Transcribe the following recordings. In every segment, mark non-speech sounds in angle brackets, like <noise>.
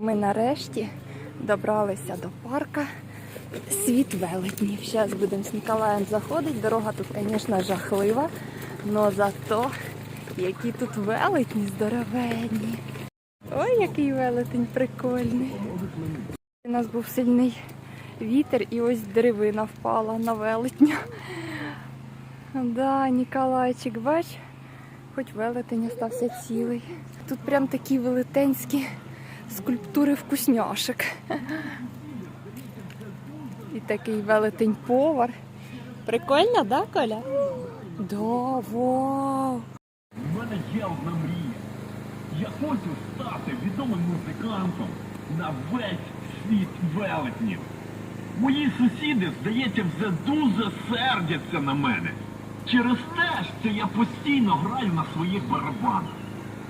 Ми нарешті добралися до парка Світ велетнів. Зараз будемо з Ніколаєм заходити. Дорога тут, звісно, жахлива, але зато які тут велетні здоровенні. Ой, який велетень прикольний. У нас був сильний вітер і ось деревина впала на велетня. Да, Ніколайчик, бач, хоч велетень остався цілий. Тут прям такі велетенські скульптури вкусняшок. І такий велетень повар. Прикольно, да, Коля? Да, вау! У мене є одна мрія. Я хочу стати відомим музикантом на весь світ велетнів. Мої сусіди, здається, вже дуже сердяться на мене. Через те, що я постійно граю на своїх барабанах.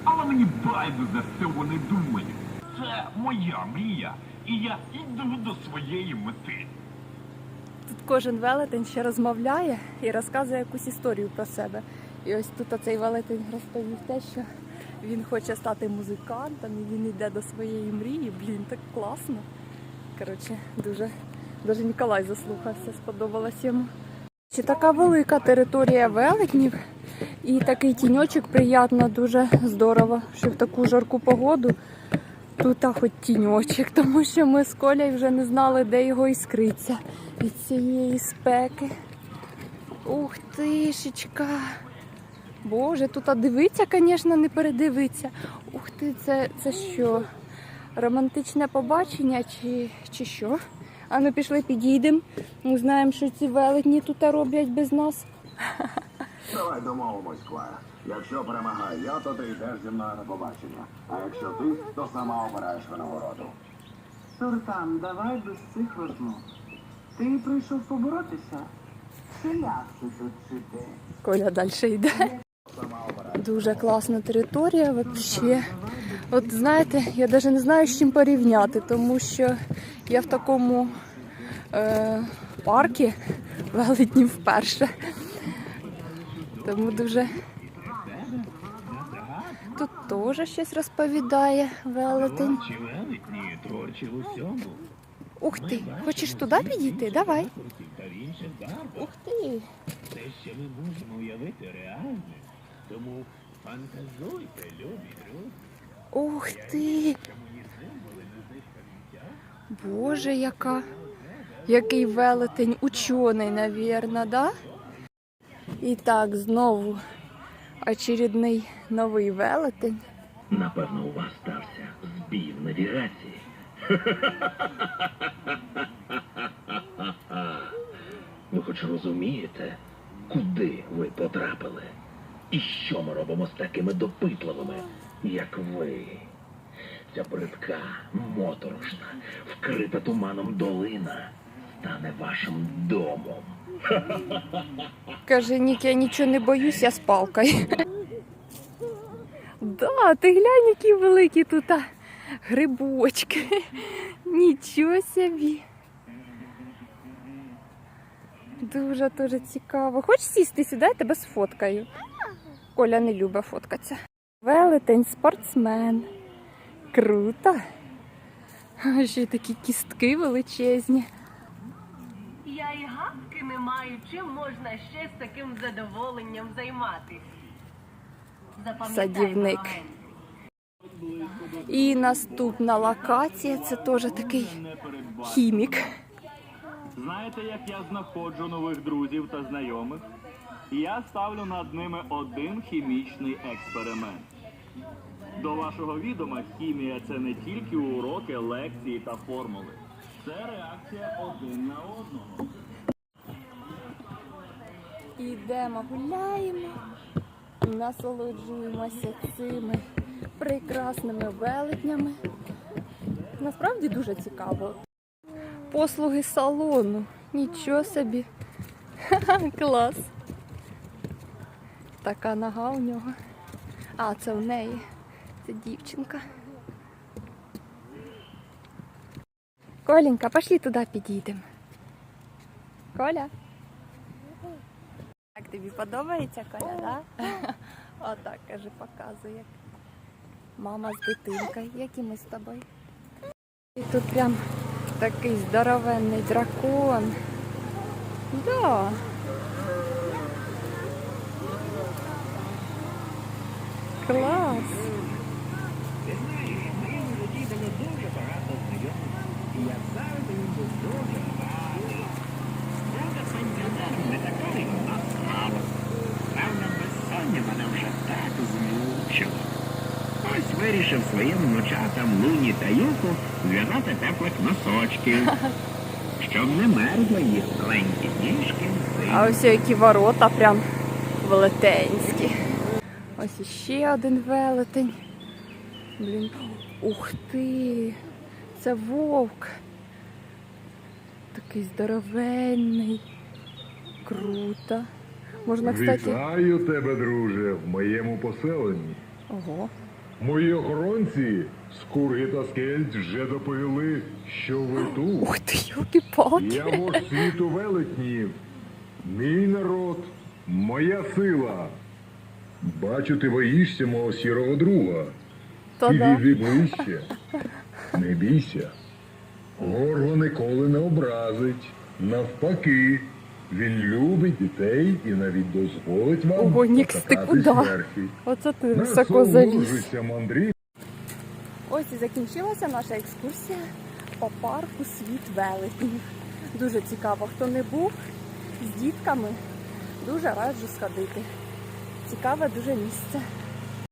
Але мені байдуже, що вони думають. Це моя мрія, і я йду до своєї мети. Тут кожен велетень ще розмовляє і розказує якусь історію про себе. І ось тут оцей велетень розповів те, що він хоче стати музикантом і він йде до своєї мрії. Блін, так класно. Коротше, дуже, дуже Ніколай заслухався, сподобалось йому. Чи така велика територія велетнів і такий тіньочок приємно, дуже здорово, що в таку жарку погоду тут хоч тіньочок, тому що ми з Колею вже не знали, де його іскриться від цієї спеки. Ух тишечка. Боже, тут а дивиться, звісно, не передивиться. Ух ти, це, це що? Романтичне побачення чи, чи що? А ну пішли підійдемо. Ми знаємо, що ці велетні тут роблять без нас. Давай домовимось, Клара. Якщо перемагаю я, то ти йдеш зі мною на побачення. А якщо ти, то сама обираєш винагороду. Суртан, давай без цих розмов. Ти прийшов поборотися? Чи ляси тут жити? Коля далі йде. Дуже класна територія взагалі. От знаєте, я навіть не знаю, з чим порівняти, тому що я в такому е, парку велетнів вперше. Тому дуже тут теж щось розповідає велетень. Ух ти, хочеш туди підійти? Давай. Ух ти. Те, що ми можемо уявити реальне. Тому фантазуйте, любі друзі. Ух ти! Боже, яка, який велетень, учений, навірно, да? І так, знову очередний новий велетень. Напевно, у вас стався збій в навігації. <laughs> Ви хоч розумієте, куди ви потрапили? І що ми робимо з такими допитливими, як ви? Ця бридка, моторошна, вкрита туманом долина стане вашим домом. Каже, Нік, я нічого не боюсь, я з палкою. Да, ти глянь, які великі тут грибочки. Нічого собі. Дуже дуже цікаво. Хочеш сісти сюди, я тебе сфоткаю. Коля не любить фоткатися. Велетень, спортсмен. Круто. Ще такі кістки величезні. Я і гадки не маю, чим можна ще з таким задоволенням займатися. Садівник. І наступна локація це теж такий хімік. Знаєте, як я знаходжу нових друзів та знайомих? Я ставлю над ними один хімічний експеримент. До вашого відома, хімія це не тільки уроки, лекції та формули. Це реакція один на одного. Ідемо, гуляємо, насолоджуємося цими прекрасними велетнями. Насправді дуже цікаво. Послуги салону. Нічого собі. Ха-ха, <laughs> клас. Така нога у нього. А, це в неї. Це дівчинка. Коленька, пошли туди підійдемо. Коля. Як тобі подобається, Коля, да? <laughs> Отак, каже, показує. Мама з дитинкою, як і ми з тобою. І тут прям такий здоровенний дракон. Да. Клас. Певно, безсоння мене вже так змучило. Ось вирішив своїм внучатам Луні та Юку зв'язати теплих носочків, <laughs> щоб не мерзли їх маленькі ніжки. А ось які ворота прям велетенські. Ось іще один велетень. Блін. Ух ти! Це вовк. Такий здоровенний. Круто. Можна, кстати. Вітаю тебе, друже, в моєму поселенні. Ого. Мої охоронці з кури та скельць вже доповіли, що ви тут. Ух ти, юлки-палки. Я вождь світу велетнів. Мій народ, моя сила. Бачу, ти боїшся мого сірого друга. То да. Ближче. Не бійся. Горло ніколи не образить. Навпаки, він любить дітей і навіть дозволить вам Ого, Нікс, ти куди? Оце ти високо заліз. Ось і закінчилася наша екскурсія по парку Світ велетнів. Дуже цікаво, хто не був з дітками, дуже раджу сходити. Цікаве дуже місце.